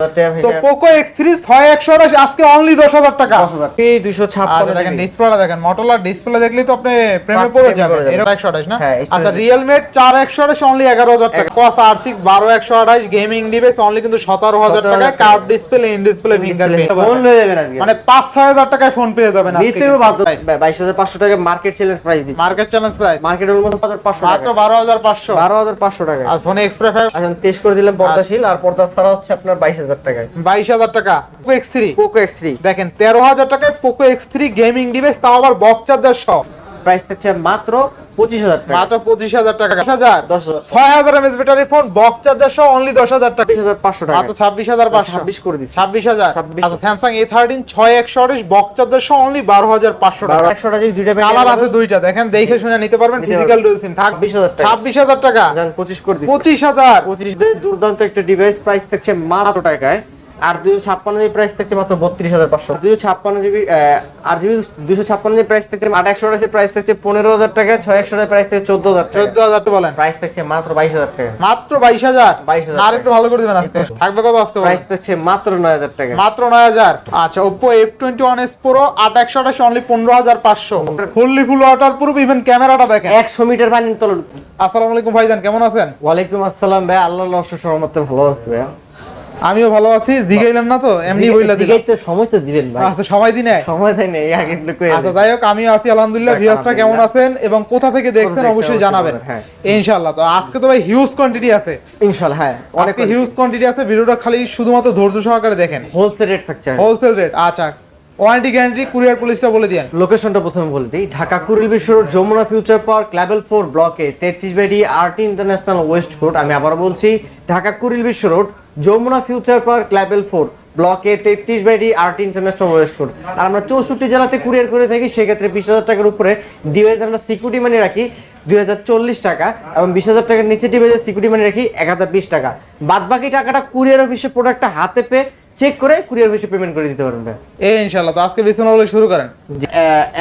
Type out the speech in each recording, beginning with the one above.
তো Poco X three ছয় একশো আজকে অনলি দশ হাজার টাকা। দুইশো আচ্ছা ছাপ্পান্ন দেখেন ডিসপ্লেটা দেখেন মোটরলা ডিসপ্লে দেখলেই তো আপনি প্রেমে পড়ে যাবেন। এটা একশো আঠাশ না? হ্যাঁ, আচ্ছা রিয়েলমি চার একশো আঠাশ অনলি এগারো হাজার টাকা। কস আর সিক্স বারো একশো আঠাশ গেমিং ডিভাইস অনলি কিন্তু সতেরো হাজার টাকা। Curve display in display phone হয়ে যাবেন মানে পাঁচ ছয় হাজার টাকায় ফোন পেয়ে যাবেন নিতেও বাধ্য বাইশ হাজার পাঁচশো টাকা মার্কেট চ্যালেঞ্জ প্রাইস দিচ্ছে। Market challenge price market almost হাজার পাঁচশো মাত্র বারো হাজার পাঁচশো। বারো হাজার পাঁচশো টাকা আর সোনি এক্সপ্রে ফাইভ এখন টেস্ট করে দিলাম পর্দাশীল। আর পর্দা ছাড়া হচ্ছে আপনার বাইশ হাজার টাকায়। বাইশ হাজার টাকা Poco X three Poco X three দেখেন তেরো হাজার টাকায় Poco X three gaming device তাও আবার বক্স চার্জার সহ। প্রাইস থাকছে মাত্র পঁচিশ হাজার টাকা। মাত্র পঁচিশ হাজার টাকা। দশ হাজার। দশ হাজার। ছয় হাজার এমএস ব্যাটারি ফোন বক্স চার্জার সহ অনলি দশ হাজার টাকা। বিশ হাজার পাঁচশো টাকা। ছাব্বিশ হাজার পাঁচশো। ছাব্বিশ করে দিচ্ছি। ছাব্বিশ হাজার। আচ্ছা স্যামসাং এ থার্টিন ছয় একশো আঠাশ বক্স চার্জার সহ অনলি বারো হাজার পাঁচশো টাকা। একশো টাকা দুইটা কালার আছে দুইটা দেখেন দেখে শুনে নিতে পারবেন নিতে ফিজিক্যাল ডুয়েল সিম থাক 26,000 টাকা। ছাব্বিশ হাজার টাকা। পঁচিশ করে দিচ্ছি। পঁচিশ হাজার। পঁচিশ দুর্দান্ত একটা ডিভাইস প্রাইস থাকছে মাত্র টাকায়। আর দুইশো ছাপ্পান্ন জিবি প্রাইস থাকছে মাত্র বত্রিশ হাজার পাঁচশো। ছাপ্পান্ন জিবি আর জিবি দুইশো ছাপ্পান্ন জিবি প্রাইস থাকছে আট একশো আঠাশের প্রাইস থাকছে পনেরো হাজার টাকা ছয় একশো প্রাইস থাকছে চোদ্দ হাজার চোদ্দ হাজার বলেন। প্রাইস থাকছে মাত্র বাইশ হাজার টাকা। মাত্র বাইশ হাজার? 22,000 না আর একটু ভালো করে দিবেন আজকে। থাকবে কত আজকে প্রাইস থাকছে মাত্র নয় হাজার টাকা। মাত্র নয় হাজার। আচ্ছা Oppo F twenty one S pro আট একশো আঠাশ অনলি পনেরো হাজার পাঁচশো। Fully full water proof even ক্যামেরাটা দেখেন। একশো মিটার তলন আসসালামু আলাইকুম ভাইজান কেমন আছেন? ওয়ালাইকুম আসসালাম ভাই আল্লাহ ভালো আছে ভাই। আমিও ভালো আছি জিগাইলাম না তো এমনি বইলা দিলাম। জিগাইতে সময় তো দিবেন ভাই। আচ্ছা সময় দিনে সময় দেয় না এই আগে একটু কই আচ্ছা যাই হোক আমিও আছি আলহামদুলিল্লাহ ভিউয়ার্সরা কেমন আছেন এবং কোথা থেকে দেখছেন অবশ্যই জানাবেন। হ্যাঁ। ইনশাআল্লাহ তো আজকে তো ভাই হিউজ কোয়ান্টিটি আছে। ইনশাআল্লাহ হ্যাঁ অনেক অনেক হিউজ কোয়ান্টিটি আছে ভিডিওটা খালি শুধুমাত্র ধৈর্য সহকারে দেখেন। হোলসেল রেট থাকছে। হোলসেল রেট আচ্ছা। ওয়ারেন্টি গ্যারান্টি কুরিয়ার পুলিশটা বলে দিয়েন। লোকেশনটা প্রথমে বলে দিই। Dhaka Kuril Bishwa road Jamuna future park, level four ব্লকে তেত্রিশ বেডি আরটি ইন্টারন্যাশনাল ওয়েস্ট কোর্ট। আমি আবার বলছি, Dhaka Kuril Bishwa road Jamuna future park, level four ব্লকে তেত্রিশ বেডি আরটি ইন্টারন্যাশনাল ওয়েস্ট কোর্ট। আর আমরা চৌষট্টি জেলাতে কুরিয়ার করে থাকি, সেক্ষেত্রে বিশ হাজার টাকার উপরে ডিভাইস আমরা সিকিউরিটি মানি রাখি দুই হাজার চল্লিশ টাকা এবং বিশ হাজার টাকার নিচে ডিভাইসের সিকিউরিটি মানি রাখি এক হাজার বিশ টাকা। বাদ বাকি টাকাটা কুরিয়ার অফিসে প্রোডাক্টটা হাতে পেয়ে চেক করে কুরিয়ার অফিসে পেমেন্ট করে দিতে পারবেন ভাই। এই ইনশাআল্লাহ তো আজকে বিছানা বলে শুরু করেন।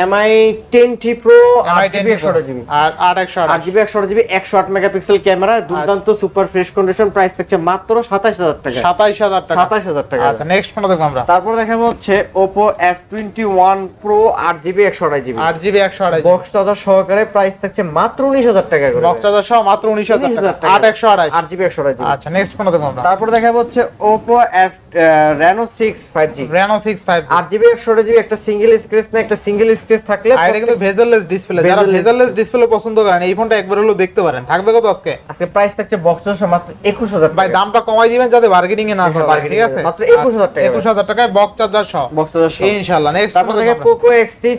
MI ten T pro MI আট জিবি একশো জিবি আর আট একশো আট। জিবি একশো জিবি একশো আট মেগাপিক্সেল ক্যামেরা দুর্দান্ত সুপার ফ্রেশ কন্ডিশন প্রাইস থাকছে মাত্র সাতাশ হাজার টাকা সাতাইশ হাজার টাকা। সাতাশ হাজার টাকা। আচ্ছা নেক্সট ফোনটা দেখব আমরা। তারপর দেখাবো হচ্ছে টোয়েন্টি ওয়ান প্রো আট জিবি একশো আড়াই জিবি আট জিবি একশো আড়াই বক্স চার্জার সহকারে প্রাইস থাকছে মাত্র উনিশ হাজার টাকা করে। বক্স চার্জার সহ মাত্র উনিশ হাজার 19,000 টাকা। টাকা। আট একশো আড়াই আট জিবি একশো আড়াই জিবি আচ্ছা নেক্সট ফোনটা দেখব আমরা। তারপর দেখাবো হচ্ছে ওপো এফ সিক্স ফাইভ আট জিবি একশো আড়াই জিবি একটা সিঙ্গেল না একটা সিঙ্গেল থাকলে আর এটা কিন্তু ভেজারলেস ডিসপ্লে যারা ভেজারলেস ডিসপ্লে পছন্দ করেন এই ফোনটা একবার হলেও দেখতে পারেন। থাকবে কত আজকে? আজকে প্রাইস থাকছে বক্স চার্জার মাত্র একুশ হাজার ভাই দামটা কমাই দিবেন যাতে বার্গেনিং এ না করে ঠিক আছে? মাত্র 21,000 টাকা। একুশ হাজার টাকায় বক্স চার্জার সহ। বক্স চার্জার সহ। ইনশাআল্লাহ নেক্সট তারপর থেকে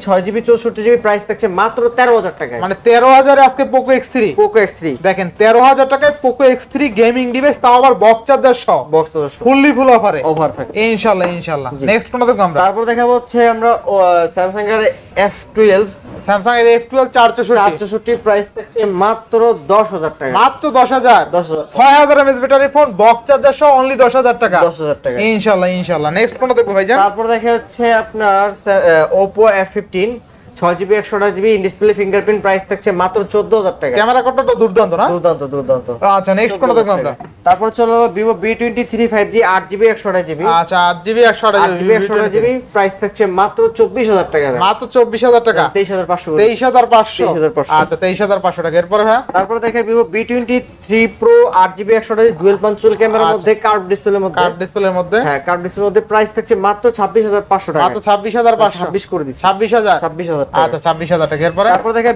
ছয় জিবি চৌষট্টি জিবি প্রাইস থাকছে মাত্র তেরো হাজার টাকায়। মানে তেরো হাজারে আজকে Poco X three Poco X দেখেন তেরো হাজার টাকায় Poco X three gaming device তাও আবার বক্স চার্জার সহ। বক্স ফুললি ফুল অফারে ওভার থাকছে ইনশাআল্লাহ ইনশাআল্লাহ। জি। কোনটা দেখব আমরা? তারপর দেখাবো হচ্ছে আমরা স্যামসাং এর স্যামসাং প্রাইস থাকছে মাত্র দশ হাজার টাকা। মাত্র দশ হাজার। দশ হাজার। ছয় হাজার এমএস ব্যাটারি ফোন বক্স চার্জার সহ অনলি দশ হাজার টাকা। দশ হাজার টাকা। ইনশাআল্লাহ ইনশাআল্লাহ। নেক্সট কোনটা দেখব ভাইজান? তারপর দেখা হচ্ছে আপনার ওপো এফ ফিফটিন ছয় GB in display fingerprint price থাকছে মাত্র চোদ্দ হাজার টাকা। ক্যামেরা কতটা দুর্দান্ত না? দুর্দান্ত দুর্দান্ত। আচ্ছা নেক্সট কোনটা দেখব আমরা? তারপর চলো আট জিবি একশো আঠাশ জিবি আচ্ছা আট জিবি একশো আট আঠাশ জিবি একশো আঠাশ জিবি প্রাইস থাকছে মাত্র চব্বিশ হাজার টাকা মাত্র চব্বিশ হাজার টাকা? করে। তেইশ হাজার পাঁচশো? 23,500 আচ্ছা তেইশ হাজার পাঁচশো টাকা। এরপরে ভাই? তারপর দেখে প্রো আট জিবি একশো আঠাশ ডুয়েল পাঞ্চুয়াল ক্যামেরার আচ্ছা। মধ্যে কার্ভ ডিসপ্লের মধ্যে। কার্ড ডিসপ্লের মধ্যে? হ্যাঁ কার্ভ ডিসপ্লের মধ্যে প্রাইস থাকছে মাত্র ছাব্বিশ হাজার পাঁচশো টাকা। মাত্র ছাব্বিশ হাজার পাঁচশো। ছাব্বিশ করে দিচ্ছি। ছাব্বিশ হাজার? ছাব্বিশ হাজার। টাকা আচ্ছা হাজার টাকা। এরপরে? তারপর দেখে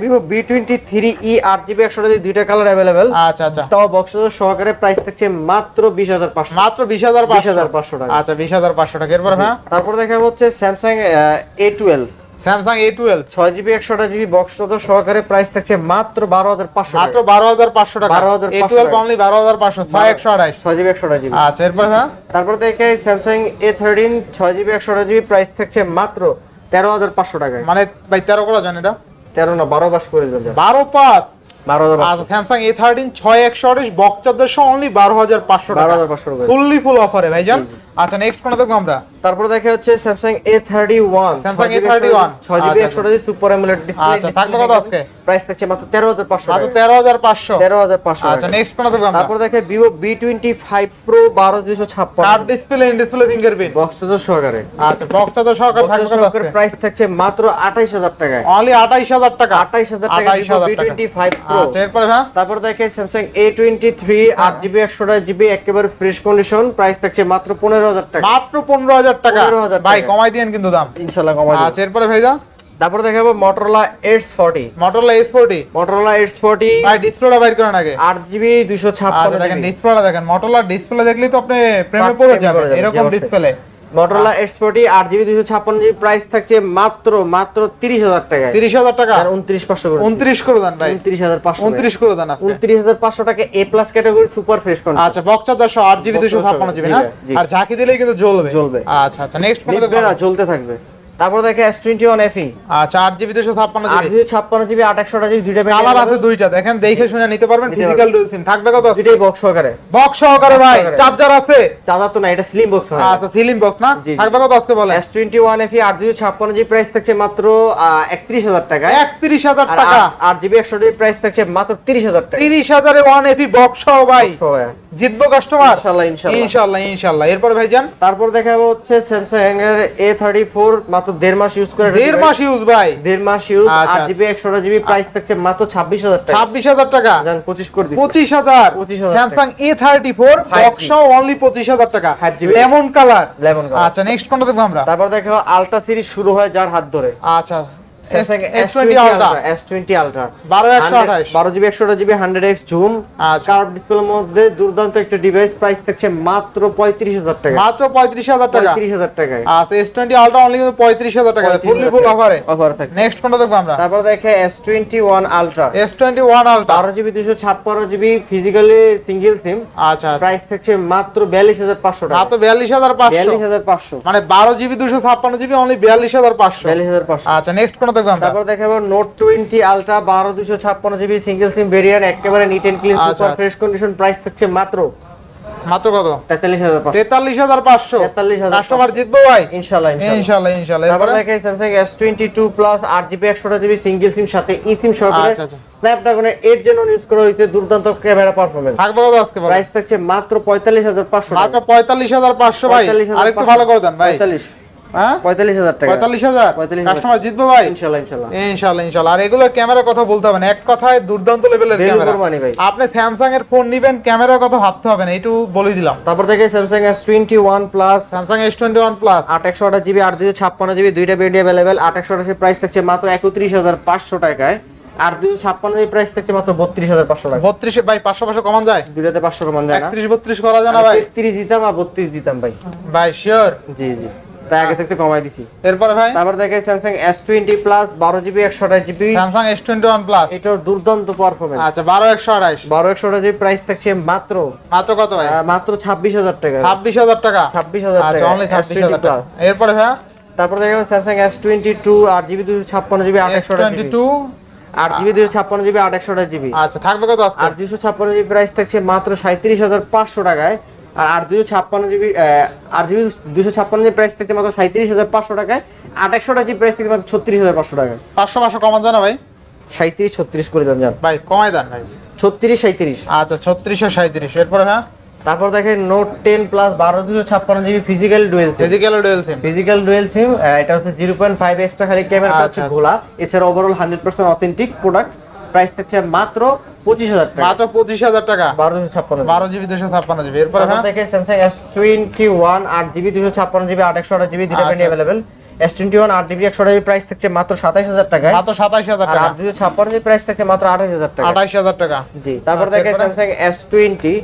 দুইটা কালার অ্যাভেলেবেল আচ্ছা আচ্ছা। তাও বক্স সহকারে প্রাইস থাকছে মাত্র বিশ হাজার পাঁচশো। মাত্র বিশ হাজার বিশ হাজার পাঁচশো টাকা। আচ্ছা বিশ হাজার পাঁচশো টাকা। এরপরে হ্যাঁ? তারপর দেখা হচ্ছে Samsung A Samsung A twelve ছয় জিবি একশো জিবি বক্স সহকারে প্রাইস থাকছে মাত্র বারো হাজার পাঁচশো মাত্র বারো হাজার পাঁচশো টাকা। 12,500 এ টুয়েলভ টাকা। অনলি বারো হাজার পাঁচশো ছয় একশো ছয় জিবি একশো জিবি আচ্ছা এরপরে হ্যাঁ? তারপর দেখে স্যামসাং এ থার্টিন ছয় জিবি একশো আঠাশ জিবি প্রাইস থাকছে মাত্র তেরো হাজার পাঁচশো টাকায়। মানে ভাই তেরো করা জান এটা? তেরো না বারো পাস করে দেবেন। বারো পাস? বারো হাজার স্যামসাং এ থার্টিন ছয় একশো আঠাইশ বক্স চার্জার সহ অনলি বারো হাজার পাঁচশো বারো টাকা হাজার পাঁচশো ফুললি ফুল অফারে ভাইজান? আচ্ছা নেক্সট কোনটা দেখব আমরা? তারপর দেখা হচ্ছে Samsung A thirty one Samsung A31 ছয় জিবি একশো সুপার অ্যামোলেড ডিসপ্লে আচ্ছা, থাকবে কত আজকে? প্রাইস থাকছে মাত্র আচ্ছা নেক্সট কোন দেখব তারপর দেখে প্রো বারো দুশো ছাপ্পান্ন। Curved display in display fingerprint box charger সহকারে। আচ্ছা বক্স চার্জার সহকারে থাকবে কত আজকে? প্রাইস থাকছে মাত্র টাকায়। অনলি আঠাইশ হাজার টাকা। আঠাইশ হাজার টাকা আচ্ছা এরপরে ভাই? তারপর দেখে স্যামসাং এ টোয়েন্টি থ্রি আট জিবি একশো জিবি একেবারে ফ্রেশ কন্ডিশন প্রাইস থাকছে মাত্র পনেরো হাজার টাকা। মাত্র পনেরো হাজার টাকা। 15,000 ভাই কমাই দিয়েন কিন্তু দাম। ইনশাল্লাহ কমাই দেব। আচ্ছা এরপরে ভাইজা? তারপর দেখাবো Motorola edge forty Motorola S forty Motorola edge forty ভাই ডিসপ্লেটা বাইর করেন আগে। আট জিবি দুইশো আচ্ছা ছাপ্পান্ন দেখেন ডিসপ্লেটা দেখেন। মোটরলা ডিসপ্লে দেখলেই তো আপনি প্রেমে পড়ে যাবেন এরকম ডিসপ্লে মোটরোলা এইটস ফর্টি আট জিবি দুইশো ছাপ্পান্ন জিবি প্রাইস থাকছে মাত্র মাত্র তিরিশ হাজার টাকায়। তিরিশ হাজার টাকা? উনত্রিশ পাঁচশো করে উনত্রিশ করে দেন ভাই। উনত্রিশ হাজার পাঁচশো। উনত্রিশ করে দেন উনত্রিশ হাজার পাঁচশো টাকা A plus category super fresh condition আচ্ছা বক্স সহ আট জিবি দুশো ছাপ্পান্ন জিবি না? আর ঝাঁকি দিলেই কিন্তু জ্বলবে। জ্বলবে। আচ্ছা আচ্ছা নেক্সট কোন না চলতে থাকবে। তারপর দেখে এস টোয়েন্টি ওয়ান এফি আচ্ছা আট জিবি দুশো ছাপ্পান্ন আট জিবি জিবি ছাপ্পান্ন জিবি আট একশো জিবি দুইটা কালার আছে দুইটা দেখেন দেখে শুনে নিতে পারবেন ফিজিক্যাল ডুয়েল সিম থাকবে কত? দুইটাই বক্স সহকারে। বক্স সহকারে ভাই চার্জার আছে। চার্জার তো না এটা স্লিম বক্স হয়। আচ্ছা সিলিং বক্স না। থাকবে কত আজকে বলে এস টোয়েন্টি ওয়ান এফি আট দুই ছাপ্পান্ন জিবি প্রাইস থাকছে মাত্র একত্রিশ হাজার টাকায়। একত্রিশ হাজার আর টাকা। আট- জিবি একশো জিবি প্রাইস থাকছে মাত্র তিরিশ হাজার টাকা তিরিশ হাজারে ওয়ান এপি বক্স সহ ভাই। জিতবো কাস্টমার এরপর ভাইজান তারপর দেখাবো হচ্ছে স্যামসাং এর মাত্র দেড় মাস ইউজ করে দেড় মাস ইউজ ভাই। দেড় মাস ইউজ আচ্ছা, আট জিবি একশো জিবি প্রাইস থাকছে মাত্র ছাব্বিশ হাজার টাকা। ছাব্বিশ হাজার টাকা? জান পঁচিশ করে দিচ্ছি। পঁচিশ হাজার? 25,000 Samsung A thirty four 5G box only পঁচিশ হাজার টাকা। 5G লেমন কালার লেমন আচ্ছা নেক্সট কোনটা দেখব আমরা? তারপর দেখাবো আলট্রা সিরিজ শুরু হয় যার হাত ধরে। আচ্ছা হান্ড্রেড এক্স জুম। আচ্ছা। দুর্দান্ত একটা ডিভাইস প্রাইস থাকছে মাত্র পঁয়ত্রিশ হাজার টাকা। মাত্র পঁয়ত্রিশ হাজার টাকা। পঁয়ত্রিশ হাজার টাকায়। আচ্ছা এস টোয়েন্টি আলট্রা অনলি কিন্তু পঁয়ত্রিশ হাজার টাকা। ফুললি ফুল অফারে অফার থাকছে। নেক্সট কোনটা দেখব আমরা। তারপর দেখে S twenty one ultra S twenty one ultra বারো জিবি দুশো ছাপ্পান্ন জিবি ফিজিক্যালি সিঙ্গেল সিম আচ্ছা প্রাইস থাকছে মাত্র বিয়াল্লিশ হাজার পাঁচশো টাকা। মাত্র বিয়াল্লিশ হাজার পাঁচশো। বিয়াল্লিশ হাজার পাঁচশো। মানে বারো জিবি দুশো ছাপ্পান্ন জিবি অনলি বিয়াল্লিশ হাজার পাঁচশো। বিয়াল্লিশ হাজার পাঁচশো। আচ্ছা নেক্সট দেখব দেখাবো note ultra GB single SIM variant একেবারে neat and clean super. Fresh condition price থাকছে মাত্র মাত্র কত? তেতাল্লিশ হাজার পাঁচশো। তেতাল্লিশ হাজার পাঁচশো। 43,500 কাস্টমার জিতবো ভাই। ইনশাল্লাহ ইনশাল্লাহ। ইনশাল্লাহ ইনশাল্লাহ। তারপর এরপরে? দেখে Samsung S twenty two plus আট জিবি একশোটা জিবি সিঙ্গেল সিম সাথে ই সিম সহকারে। স্ন্যাপড্রাগনের জেন ইউজ করা হয়েছে দুর্দান্ত ক্যামেরা পারফরমেন্স থাকবে কত আজকে প্রাইস থাকছে মাত্র মাত্র ভাই। 45,500 আরেকটু ভালো করে দেন ভাই। পঁয়তাল্লিশ। হ্যাঁ পঁয়তাল্লিশ হাজার টাকা। পঁয়তাল্লিশ হাজার? 45,000 কাস্টমার জিতবো ভাই? ইনশাল্লাহ ইনশাল্লাহ। ইনশাল্লাহ ইনশাল্লাহ। আর এগুলোর ক্যামেরার কথা বলতে হবে না। এক কথায় দুর্দান্ত লেভেলের ক্যামেরা for money ভাই। আপনি স্যামসাং এর ফোন নিবেন ক্যামেরার কথা ভাবতে হবে না। একটু বলে দিলাম। তারপর দেখে Samsung S twenty one plus Samsung S twenty one plus আট একশো আঠাশ জিবি আট দুশো ছাপ্পান্ন জিবি দুইটা বেড অ্যাভেলেবেল আট একশো আঠাশের প্রাইস থাকছে মাত্র একত্রিশ হাজার পাঁচশো টাকায়। আর দুশো ছাপ্পান্ন প্রাইস থাকছে মাত্র বত্রিশ হাজার পাঁচশো টাকা বত্রিশ ভাই পাঁচশো পাঁচশো কমান যায়? দুইটাতে পাঁচশো কমান যায় না? একত্রিশ বত্রিশ করা যায় না ভাই? তেত্রিশ দিতাম আর বত্রিশ দিতাম ভাই। ভাই শিওর জি জি। তাই আগে থেকে কমাই দিছি। এরপরে ভাই? তারপর দেখে স্যামসাং এস টোয়েন্টি প্লাস বারো জিবি একশো আঠাশ GB Samsung S twenty one plus এটার দুর্দান্ত আচ্ছা জিবি প্রাইস থাকছে মাত্র মাত্র কত ভাই? মাত্র ছাব্বিশ হাজার টাকা। ছাব্বিশ হাজার টাকা? ছাব্বিশ হাজার আচ্ছা টাকা অনলি S20 টাকা। এরপরে ভাই? তারপর দেখে স্যামসাং এস টোয়েন্টি টু আট জিবি দুশো ছাপ্পান্ন জিবি আট আট জিবি দুশো ছাপ্পান্ন জিবি আট একশো জিবি আচ্ছা থাকবে কত আর দুশো ছাপ্পান্ন জিবি প্রাইস থাকছে মাত্র সাঁত্রিশ হাজার পাঁচশো টাকায়। আর আট দুশো ছাপ্পান্ন জিবি আট জিবি দুশো ছাপ্পান্ন জিবি প্রাইস থাকছে মাত্র সাঁত্রিশ হাজার পাঁচশো টাকায় আট একশোটা জিবি প্রাইস থাকছে মাত্র ছত্রিশ হাজার পাঁচশো টাকায়। পাঁচশো পাঁচশো কমান যায় না ভাই। সাঁত্রিশ ছত্রিশ করে দেন যান। ভাই কমাই দেন ভাই। ছত্রিশ সাঁত্রিশ আচ্ছা ছত্রিশশো সাঁত্রিশ এরপরে হ্যাঁ? তারপর দেখেন নোট টেন প্লাস বারো দুশো ছাপ্পান্ন GB physical dual SIM physical dual SIM physical dual SIM এটা হচ্ছে জিরো পয়েন্ট ফাইভ এক্সট্রা খালি ক্যামেরা আচ্ছা, আচ্ছা। ঘোলা। এছাড়া overall hundred percent authentic product price থাকছে মাত্র পঁচিশ হাজার টাকা। মাত্র পঁচিশ হাজার টাকা। বারো দুশো ছাপ্পান্ন বারো জিবি দুশো ছাপ্পান্ন জিবি। এরপরে তারপর স্যামসাং এস টোয়েন্টি ওয়ান আট জিবি দুশো ছাপ্পান্ন জিবি আট একশো আট জিবি দুটো আচ্ছা, band available S twenty one আট জিবি একশো জিবি প্রাইস থাকছে মাত্র সাতাইশ হাজার টাকায়। মাত্র সাতাইশ হাজার টাকা। আট দুশো ছাপ্পান্ন জিবি প্রাইস থাকছে মাত্র আঠাশ হাজার টাকা আঠাইশ হাজার টাকা। জি তারপর আচ্ছা, দেখে Samsung S twenty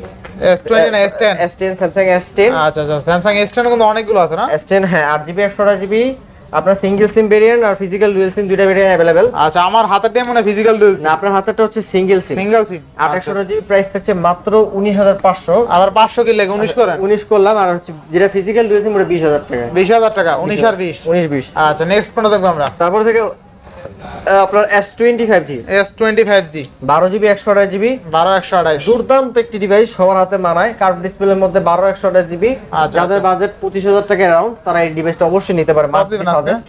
S twenty না S ten S ten Samsung S ten আচ্ছা আচ্ছা এস টেন কিন্তু অনেকগুলো আছে না? এস টেন হ্যাঁ আট জিবি একশো জিবি আপনার সিঙ্গেল সিম ভেরিয়েন্ট আর ফিজিক্যাল ডুয়েল সিম দুইটা ভেরিয়েন্ট अवेलेबल আচ্ছা আমার হাতের মনে ফিজিক্যাল ডুয়েল না আপনার হাতেরটা হচ্ছে সিঙ্গেল সিম সিঙ্গেল সিম আট একশো জিবি প্রাইস থাকছে মাত্র উনিশ হাজার পাঁচশো। আবার পাঁচশো কি লাগে? 19 করেন? উনিশ করলাম আর হচ্ছে যেটা ফিজিক্যাল ডুয়েল সিম ওটা বিশ হাজার টাকা। বিশ হাজার টাকা উনিশ আর 20 19 20 আচ্ছা নেক্সট পণ্য দেখব আমরা। তারপর থেকে আপনার S twenty five G S twenty five G বারো জিবি একশো আঠাশ জিবি। বারো একশো আড়াইশ দুর্দান্ত একটি ডিভাইস সবার হাতে মানায়। কার্ভ ডিসপ্লের মধ্যে বারো একশো আঠাশ জিবি। আচ্ছা, যাদের বাজেট পঁচিশ হাজার টাকা এরাউন্ড তারা এই ডিভাইসটা অবশ্যই নিতে পারে। মাস্ট সাজেস্ট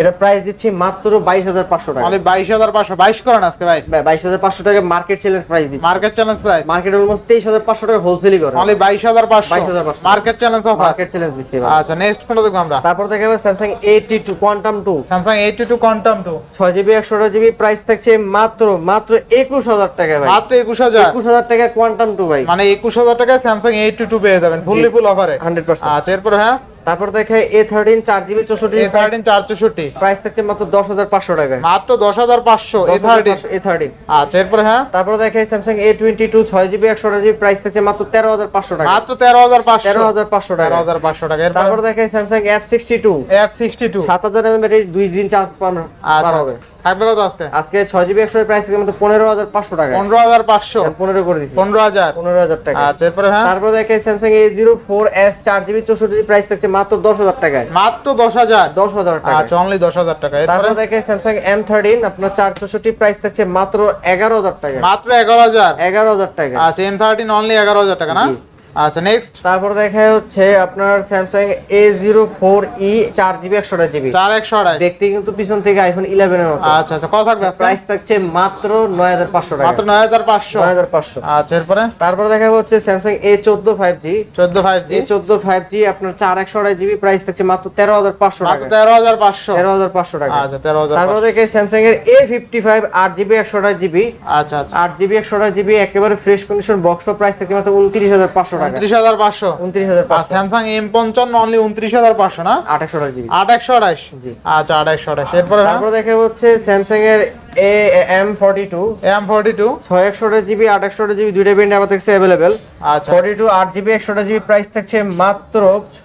এটা প্রাইস দিচ্ছি মাত্র বাইশ হাজার পাঁচশো টাকা। অনলি বাইশ হাজার পাঁচশো। বাইশ করেন আজকে ভাই। হাজার পাঁচশো টাকা মার্কেট চ্যালেঞ্জ প্রাইস দিচ্ছি। Market challenge price market almost তেইশ হাজার পাঁচশো টাকা হোলসেলই করে। হাজার পাঁচশো। 22,500 market challenge offer market challenge দিচ্ছি এবার। আচ্ছা নেক্সট কোনটা দেখব আমরা। তারপর দেখা যাবে Samsung eighty two quantum two Samsung eighty two quantum two ছয় জিবি একশো জিবি প্রাইস থাকছে মাত্র মাত্র একুশ হাজার টাকা ভাই। মাত্র একুশ হাজার? একুশ হাজার টাকা কোয়ান্টাম টু ভাই। মানে একুশ হাজার টাকায় স্যামসাং এইটটি টু পেয়ে যাবেন। ফুললি ফুল অফারে হান্ড্রেড পার্সেন্ট আচ্ছা এরপরে হ্যাঁ? তারপর দেখে এ থার্টিন চার জিবি চৌষট্টি এ থার্টিন চার চৌষট্টি। প্রাইস থাকছে মাত্র দশ হাজার পাঁচশো টাকা মাত্র দশ হাজার পাঁচশো এ থার্টিন এ থার্টিন আচ্ছা এরপরে হ্যাঁ? তারপর দেখে স্যামসাং এ টোয়েন্টি টু ছয় জিবি একশো জিবি প্রাইস থাকছে মাত্র তেরো হাজার পাঁচশো টাকা মাত্র তেরো হাজার পাঁচশো। তেরো হাজার পাঁচশো তেরো হাজার পাঁচশো টাকা। তারপর দেখে Samsung F sixty two F sixty two সাত হাজার এমএম ব্যাটারি দুই দিন চার্জ পার আচ্ছা। হবে। থাকবে কত আজকে? আজকে ছয় জিবি একশো প্রাইস থেকে মাত্র পনেরো পাঁচশো টাকা। পনেরো হাজার পাঁচশো? পনেরো করে হাজার? পনেরো হাজার টাকা। আচ্ছা এরপরে হ্যাঁ? তারপর দেখে Samsung A zero four S চার জিবি চৌষট্টি প্রাইস থাকছে মাত্র দশ হাজার টাকায়। মাত্র দশ হাজার? দশ হাজার টাকা আচ্ছা অনলি দশ হাজার টাকা এরপরে? তারপর দেখে স্যামসাং এম থার্টিন আপনার চার চৌষট্টি প্রাইস থাকছে মাত্র এগারো হাজার টাকা মাত্র এগারো হাজার? এগারো হাজার টাকা আচ্ছা এম থার্টিন অনলি এগারো হাজার টাকা না। আচ্ছা নেক্সট তারপর দেখা হচ্ছে আপনার Samsung A zero four E চার জিবি একশো জিবি চার একশো আড়াই। দেখতে কিন্তু পিছন থেকে আইফোন ইলেভেন এর মতো। আচ্ছা আচ্ছা কত থাকবে প্রাইস থাকছে মাত্র নয় হাজার পাঁচশো টাকা। মাত্র নয় হাজার পাঁচশো? নয় হাজার পাঁচশো। আচ্ছা এরপরে? তারপর দেখা হচ্ছে স্যামসাং এ চোদ্দ ফাইভ জি চোদ্দ ফাইভ জি চোদ্দ ফাইভ জি আপনার চার একশো আড়াই জিবি প্রাইস থাকছে মাত্র তেরো হাজার পাঁচশো মাত্র টাকা। তেরো হাজার পাঁচশো? তেরো হাজার পাঁচশো টাকা। আচ্ছা তেরো হাজার তারপর দেখে স্যামসাং এর এ ফিফটি ফাইভ আট জিবি একশো আড়াই জিবি আচ্ছা আচ্ছা। আট জিবি একশো আড়াই জিবি একেবারে ফ্রেশ কন্ডিশন বক্স প্রাইস থাকছে মাত্র উনত্রিশ হাজার পাঁচশো টাকা। উনত্রিশ হাজার পাঁচশো। উনত্রিশ হাজার আর পাঁচশো স্যামসাং এম পঞ্চান্ন অনলি উনত্রিশ হাজার পাঁচশো না? আট একশো আড়াই জিবি আট একশো আড়াইশ জি। আচ্ছা আট একশো আড়াইশ এরপরে তারপর দেখা হচ্ছে স্যামসাং এর A M forty two M forty two ছয় একশো জিবি আট একশো জিবি দুইটা ব্যান্ড আমার থাকছে অ্যাভেলেবেল আচ্ছা। ফর্টি টু আট জিবি একশো জিবি প্রাইস থাকছে মাত্র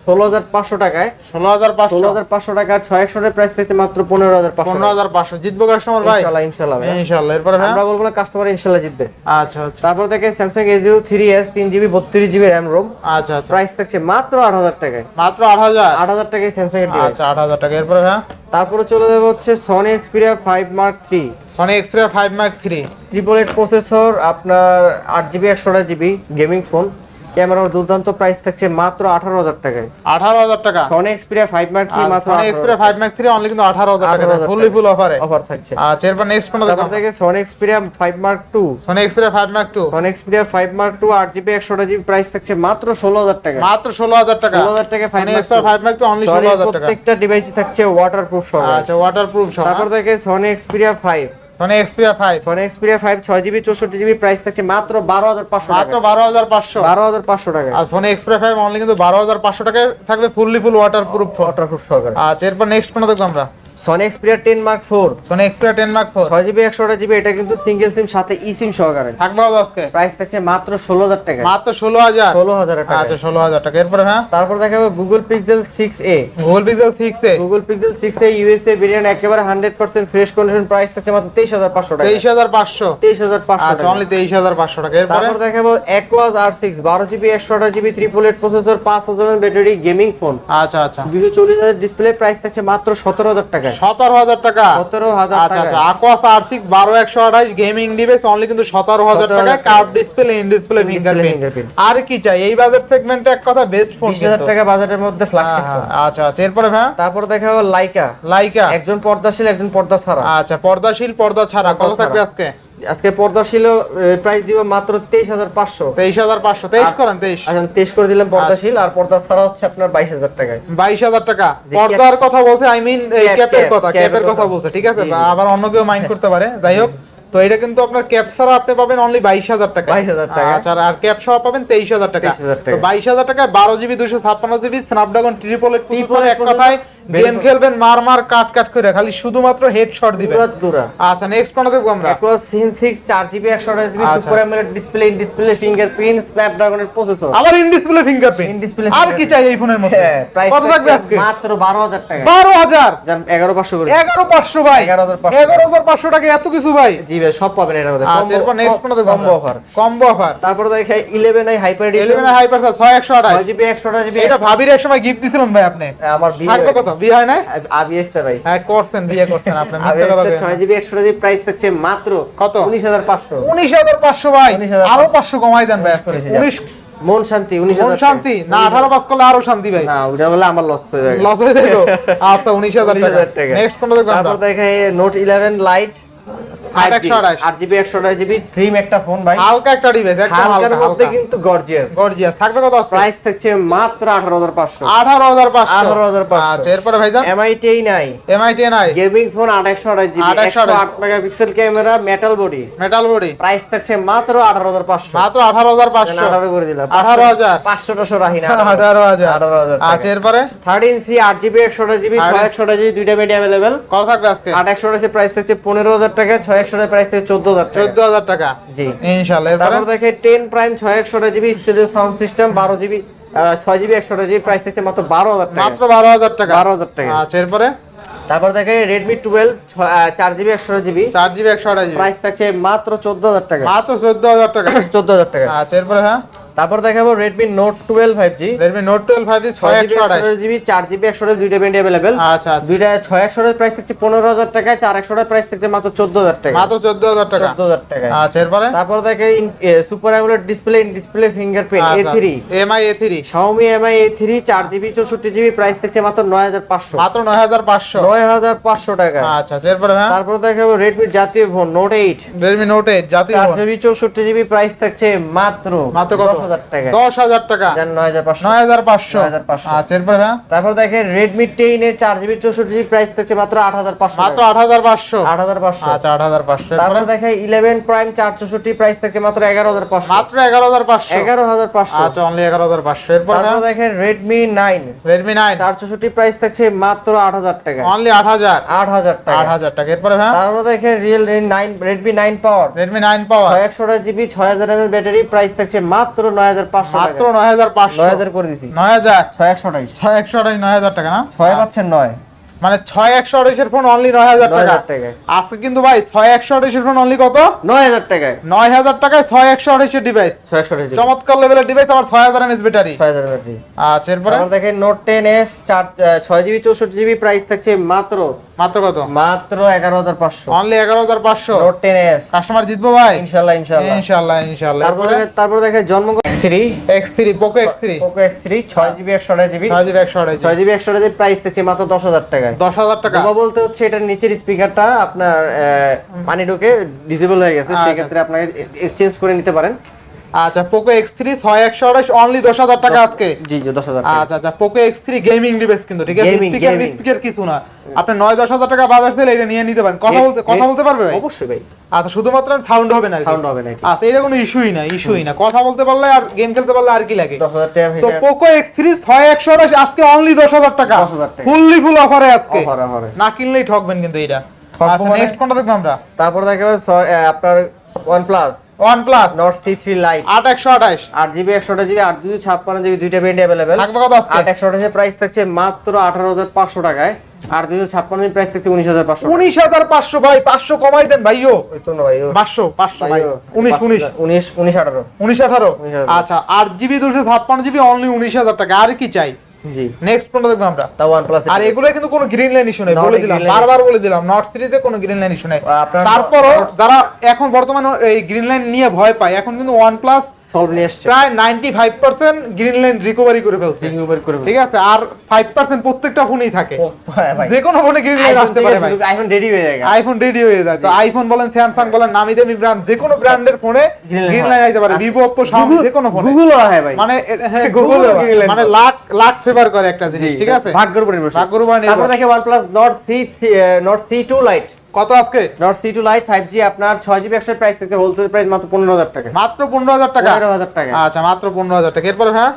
ষোলো হাজার পাঁচশো টাকায়। ষোলো হাজার পাঁচশো। ষোলো হাজার পাঁচশো টাকা ছয় একশো প্রাইস থাকছে মাত্র পনেরো হাজার পাঁচশো পনেরো হাজার পাঁচশো। জিতবো কাস্টমার ভাই? ইনশাল্লাহ ইনশাল্লাহ। ইনশাল্লাহ এরপরে আমরা বলব না কাস্টমার ইনশাল্লাহ জিতবে। আচ্ছা আচ্ছা। তারপর থেকে Samsung A zero three S তিন জিবি বত্রিশ জিবি র্যাম রোম আচ্ছা আচ্ছা। প্রাইস থাকছে মাত্র আট হাজার টাকায়। মাত্র আট হাজার? আট হাজার টাকায় স্যামসাং এর আচ্ছা আট হাজার টাকা। এরপরে ভাই তারপরে চলে যাবে হচ্ছে Sony Xperia five mark three Sony Xperia five mark three triple eight processor আপনার আট জিবি একশো জিবি গেমিং ফোন ক্যামেরার দুর্দান্ত প্রাইস থাকছে মাত্র আঠারো হাজার টাকায়। আঠারো হাজার টাকা? Sony Xperia five mark three মাত্র Sony Xperia five mark three only কিন্তু আঠারো হাজার টাকা। 18,000 ফুললি ফুল অফারে অফার থাকছে। আচ্ছা এরপর নেক্সট কোনটা দেখো থেকে Sony Xperia five mark two Sony Xperia five mark two Sony Xperia five mark two আট জিবি একশো জিবি প্রাইস থাকছে মাত্র ষোলো হাজার টাকা। মাত্র ষোলো হাজার টাকা। ষোলো হাজার টাকা five Sony Xperia five mark two only ষোলো হাজার টাকা। প্রত্যেকটা ডিভাইসই থাকছে ওয়াটারপ্রুফ সহ। আচ্ছা ওয়াটারপ্রুফ সহ তারপর থেকে Sony Xperia five Sony Xperia five Sony Xperia five ছয় জিবি চৌষট্টি জিবি প্রাইস থাকছে মাত্র বারো হাজার পাঁচশো মাত্র টাকা বারো হাজার পাঁচশো। বারো হাজার পাঁচশো টাকা। আর সনি এক্সপিরিয়া ফাইভ অনলি কিন্তু বারো হাজার পাঁচশো টাকায় থাকবে ফুললি ফুল ওয়াটারপ্রুফ ওয়াটারপ্রুফ সরকার। আচ্ছা এরপর নেক্সট কোন দেখব আমরা? Sony Xperia ten mark four Sony Xperia ten mark four ছয় জিবি একশো জিবি এটা কিন্তু সিঙ্গেল সিম সাথে ই সিম সহকারে। থাকবে আজকে? প্রাইস থাকছে মাত্র ষোলো হাজার টাকা। মাত্র ষোলো হাজার? ষোলো হাজার টাকা। আচ্ছা ষোলো হাজার টাকা। এরপরে হ্যাঁ? তারপর দেখা যাবে Google Pixel six A Google Pixel six A Google Pixel six A USA variant একেবারে hundred percent fresh condition price থাকছে মাত্র তেইশ হাজার পাঁচশো টাকা। তেইশ হাজার পাঁচশো। তেইশ হাজার পাঁচশো আচ্ছা টাকা। অনলি তেইশ হাজার পাঁচশো টাকা। এরপরে? তারপর দেখাবো অ্যাকোয়াস আর সিক্স বারো জিবি একশো আঠাশ জিবি ট্রিপল এইট প্রসেসর পাঁচ হাজার ব্যাটারি গেমিং ফোন আচ্ছা আচ্ছা। দুশো চল্লিশ হাজার ডিসপ্লে প্রাইস থাকছে মাত্র সতেরো হাজার টাকা সতেরো হাজার টাকা। সতেরো হাজার আচ্ছা আচ্ছা আকোয়াস আর সিক্স বারো একশো আঠাশ গেমিং ডিভাইস অনলি কিন্তু সতেরো হাজার টাকা। টাকা। Curve display in display fingerprint আর কি চাই? এই বাজার সেগমেন্টে এক কথা বেস্ট ফোন বিশ হাজার টাকা বাজারের মধ্যে ফ্ল্যাগশিপ আচ্ছা আচ্ছা এরপরে ভাই? তারপর লাইকা লাইকা একজন পর্দাশীল একজন পর্দা ছাড়া। আচ্ছা পর্দাশীল পর্দা ছাড়া। কত থাকবে ছাড়া। আজকে আজকে পর্দাশীল প্রাইস দিব মাত্র তেইশ হাজার পাঁচশো। তেইশ হাজার পাঁচশো তেইশ করেন তেইশ। আচ্ছা তেইশ করে দিলাম পর্দাশীল আর পর্দা ছাড়া হচ্ছে আপনার বাইশ হাজার টাকায়। বাইশ হাজার টাকা। পর্দার কথা বলছে আই মিন ক্যাপ, ক্যাপের কথা ক্যাপের কথা। বলছে ঠিক আছে। আবার অন্য কেউ মাইন্ড করতে পারে। যাই হোক তো এটা কিন্তু আপনার ক্যাপ ছাড়া আপনি পাবেন অনলি বাইশ হাজার টাকা। 22,000 টাকা। আচ্ছা আর ক্যাপ সহ পাবেন তেইশ হাজার টাকা। 23,000 টাকা। তো বাইশ হাজার টাকায় বারো জিবি দুশো ছাপ্পান্ন জিবি স্ন্যাপড্রাগন ট্রিপল এইট এক কথায় গেম খেলবেন মার মার কাট কাট করে খালি শুধুমাত্র হেডশট দিবেন। দুরা। আচ্ছা নেক্সট কোনটা দেখব আমরা? অ্যাকোয়াস সিন সিক্স চার জিবি একশো আঠাশ জিবি আচ্ছা। Super AMOLED display in display fingerprint স্ন্যাপড্রাগনের processor আবার ইন ডিসপ্লে ফিঙ্গারপ্রিন্ট In-display আর কি চাই এই ফোনের মধ্যে? হ্যাঁ কত থাকবে আজকে? মাত্র বারো হাজার টাকা। বারো হাজার? যান এগারো পাঁচশো করে। এগারো পাঁচশো ভাই। 11,500 এগারো হাজার পাঁচশো টাকা এত কিছু ভাই? জি ভাই সব পাবেন এটার মধ্যে। আচ্ছা এরপর নেক্সট কোনটা দেখব কম্বো অফার কম্বো অফার তারপর দেখে eleven I hyper edition eleven hyper ছয় একশো আঠাশ। ছয় জিবি একশো আঠাশ জিবি এটা ভাবির এক সময় গিফট দিছিলেন ভাই আপনি। আমার বিয়ে কত? বিয়ে হয় না আবিএসটা ভাই। হ্যাঁ করছেন বিয়ে করছেন আপনি মিথ্যা কথা বলেন ছয় জিবি একশো জিবি প্রাইস থাকছে মাত্র কত? উনিশ হাজার পাঁচশো। উনিশ হাজার পাঁচশো ভাই। আরও পাঁচশো কমাই দেন ভাই মন শান্তি উনিশ মন শান্তি? না আঠারো পাস করলে আরও শান্তি ভাই। না ওটা বলে আমার লস হয়ে যাবে। লস হয়ে যাবে আচ্ছা উনিশ হাজার টাকা। নেক্সট কোনটা দেখবেন তারপর দেখে নোট ইলেভেন লাইট আট একশো আঠাশ। আট জিবি একশো আঠাশ জিবি স্লিম একটা ফোন ভাই। হালকা একটা ডিভাইস একদম হালকা মধ্যে কিন্তু গর্জিয়াস গর্জিয়াস থাকবে কত আজকে? প্রাইস থাকছে মাত্র আঠারো হাজার পাঁচশো। আঠারো হাজার পাঁচশো। 18,500 আচ্ছা এরপরে ভাইজান? MI MI gaming phone GB 828 megapixel camera metal body metal body price থাকছে মাত্র আঠারো হাজার পাঁচশো। মাত্র আঠারো হাজার পাঁচশো। আঠারো করে দিলাম। 18,000 পাঁচশো টাশো রাখি না। আচ্ছা এরপরে? সি আট জিবি একশো জিবি আট- ছয় একশো জিবি দুইটা মিডিয়া অ্যাভেলেবেল কত থাকবে আজকে? আট একশো প্রাইস থাকছে পনেরো হাজার টাকা ছয় এর প্রাইস থেকে 14000 টাকা। চোদ্দ হাজার টাকা। জি। ইনশাআল্লাহ তারপর দেখে 10 প্রাইম ছয় একশো জিবি স্টুডিও সাউন্ড সিস্টেম বারো জিবি 6 জিবি একশো জিবি প্রাইস থাকছে মাত্র বারো হাজার টাকা। মাত্র বারো হাজার টাকা? বারো হাজার টাকা। আচ্ছা এরপরে? তারপর দেখে রেডমি টুয়েলভ চার জিবি একশো জিবি চার জিবি একশো আঠাশ জিবি প্রাইস থাকছে মাত্র চোদ্দ হাজার টাকা। মাত্র চোদ্দ হাজার টাকা। চোদ্দ হাজার টাকা। আচ্ছা এরপরে হ্যাঁ? তারপর দেখাবো Redmi note twelve five G Redmi note twelve five G ছয় ছয় একশো জিবি আঠাশ একশো জিবি চার জিবি একশো দুইটা ব্যান্ড অ্যাভেলেবেল আচ্ছা দুইটা ছয় একশো প্রাইস থাকছে পনেরো হাজার টাকায় চার একশো প্রাইস থাকছে মাত্র চোদ্দ হাজার টাকা মাত্র চোদ্দ হাজার টাকা। চোদ্দ হাজার টাকা আচ্ছা এরপরে? তারপর দেখে super AMOLED display in display fingerprint A three MI A three Xiaomi Mi A3 চার জিবি চৌষট্টি জিবি প্রাইস থাকছে মাত্র নয় হাজার পাঁচশো। মাত্র নয় হাজার পাঁচশো। নয় হাজার পাঁচশো টাকা। আচ্ছা আচ্ছা এরপরে হ্যাঁ? তারপর দেখাবো রেডমির জাতীয় phone note eight Redmi note eight জাতীয় চার ফোন। জিবি চৌষট্টি জিবি প্রাইস থাকছে মাত্র মাত্র কত? হাজার টাকা দশ হাজার টাকা নয় হাজার পাঁচশো নয় হাজার পাঁচশো 9,500 আচ্ছা এরপরে হ্যাঁ তারপর দেখে রেডমি টেন এর চার জিবি চৌষট্টি জিবি প্রাইস থাকছে মাত্র আট হাজার পাঁচশো মাত্র আট হাজার পাঁচশো আট হাজার পাঁচশো আচ্ছা আট হাজার পাঁচশো তারপর এরপরে দেখে ইলেভেন প্রাইম চার চৌষট্টি প্রাইস থাকছে মাত্র এগারো হাজার পাঁচশো মাত্র এগারো হাজার পাঁচশো এগারো হাজার পাঁচশো আচ্ছা অনলি এগারো হাজার পাঁচশো এরপরে তারপর দেখে রেডমি নাইন রেডমি নাইন চার চৌষট্টি প্রাইস থাকছে মাত্র আট হাজার টাকা অনলি আট হাজার আট হাজার আট হাজার টাকা এরপরে হ্যাঁ তারপর দেখে real nine Redmi nine power Redmi nine power ছয় একশো জিবি ছয় হাজার এমএল ব্যাটারি প্রাইস থাকছে মাত্র নয় হাজার পাঁচশো মাত্র নয় হাজার পাঁচশো। নয় হাজার করে দিছি। নয় হাজার। ছয় একশো আঠাইশ। ছয় একশো আঠাইশ নয় হাজার টাকা না? ছয় পাচ্ছেন নয়। মানে ছয় একশো আঠাশের ফোন অনলি নয় হাজার টাকা। আজকে কিন্তু ভাই ছয় একশো আঠাশের ফোন অনলি কত? নয় হাজার টাকায়। নয় হাজার টাকায় ছয় একশো আঠাশের ডিভাইস চমৎকার লেভেলের ডিভাইস আবার ছয় হাজার এমএস ব্যাটারি ছয় হাজার ব্যাটারি আচ্ছা এরপরে? তারপর দেখেন নোট টেন এস চার ছয় জিবি চৌষট্টি জিবি প্রাইস থাকছে মাত্র মাত্র কত? মাত্র এগারো হাজার পাঁচশো। অনলি এগারো হাজার পাঁচশো? নোট টেন এস কাস্টমার জিতবো ভাই? ইনশাল্লাহ ইনশাল্লাহ। ইনশাল্লাহ ইনশাল্লাহ। তারপর দেখে তারপর দেখে জন্মগত three X three Poco X three Poco X three ছয় জিবি একশো আঠাশ জিবি। ছয় জিবি একশো আঠাশ ছয় জিবি একশো জিবি প্রাইস থাকছে মাত্র দশ হাজার টাকায়। দশ হাজার টাকা। বোবা বলতে হচ্ছে এটার নিচের স্পিকারটা আপনার আহ, পানি ঢুকে ডিসেবল হয়ে গেছে আচ্ছা। সেই ক্ষেত্রে আপনাকে এক্সচেঞ্জ করে নিতে পারেন। আচ্ছা পোকো এক্স থ্রি ছয় একশো আঠাশ অনলি দশ হাজার টাকা আজকে। জি জি দশ হাজার আচ্ছা আচ্ছা Poco X three gaming device কিন্তু ঠিক আছে? স্পিকার স্পিকার কিছু না। আপনি নয় দশ হাজার টাকা বাজার দিলে এটা নিয়ে নিতে পারেন। কথা বলতে কথা বলতে পারবে ভাই? অবশ্যই ভাই। আচ্ছা শুধুমাত্র সাউন্ড হবে না সাউন্ড হবে না আচ্ছা এটা কোনো ইস্যুই না ইস্যুই না। কথা বলতে পারলে আর গেম খেলতে পারলে আর কি লাগে? তো পোকো এক্স থ্রি ছয় একশো আঠাশ আজকে অনলি দশ হাজার টাকা। 10,000 টাকা। ফুললি ফুল অফারে আজকে। অফার অফারে না কিনলেই ঠকবেন কিন্তু এটা। আচ্ছা মানে? নেক্সট কোনটা দেখব আমরা? তারপর দেখে আপনার ওয়ান প্লাস দুইটা থাকবে কত আজকে? আট একশো প্রাইস থাকছে মাত্র আঠারো হাজার পাঁচশো টাকায়। আর দুইশো ছাপ্পান্ন প্রাইস থাকছে উনিশ হাজার পাঁচশো উনিশ হাজার পাঁচশো ভাই পাঁচশো কমাই দেন ভাইও। পাঁচশো পাঁচশো ভাই। ভাই উনিশ উনিশ। উনিশ উনিশ আঠারো। উনিশ আঠারো? আচ্ছা আট জিবি দুশো ছাপ্পান্ন জিবি অনলি উনিশ হাজার টাকা। আর কি চাই? জি নেক্সট কোনটা দেখব আমরা? তা ওয়ান প্লাস আর এগুলো কিন্তু কোনো গ্রিন লাইন ইস্যু নেই বলে দিলাম বারবার বলে দিলাম নর্থ সিরিজে কোনো গ্রিন লাইন ইস্যু নেই। তারপরও যারা এখন বর্তমানে এই গ্রিন লাইন নিয়ে ভয় পায় এখন কিন্তু ওয়ান প্লাস সলভ নিয়ে এসছে। প্রায় ninety five percent green line recovery করে ফেলছে। Ring করে ঠিক আছে? আর ফাইভ পার্সেন্ট প্রত্যেকটা ফোনেই থাকে। হ্যাঁ যে কোনো ফোনে গ্রিন লাইন আসতে পারে ভাই। আইফোন রেডি হয়ে যায়। আইফোন রেডি হয়ে যায়। তো আইফোন বলেন স্যামসাং বলেন নামি দামি ব্র্যান্ড যে কোনো ব্র্যান্ডের ফোনে গ্রিন লাইন আসতে পারে। ভিভো যে কোনো ফোনে। হয় ভাই। মানে হ্যাঁ গুগল মানে লাখ লাখ ফেভার করে একটা জিনিস ঠিক আছে? ভাগ্যের উপর নির্ভর ভাগ্যের উপর নির্ভর। তারপর দেখে OnePlus Nord C Nord C two lite কত আজকে? Nord C two lite five G আপনার ছয় জিবি একশো প্রাইস থাকছে হোলসেল প্রাইস মাত্র পনেরো হাজার টাকা। মাত্র পনেরো হাজার টাকা? পনেরো হাজার টাকা। আচ্ছা মাত্র পনেরো হাজার টাকা। এরপরে হ্যাঁ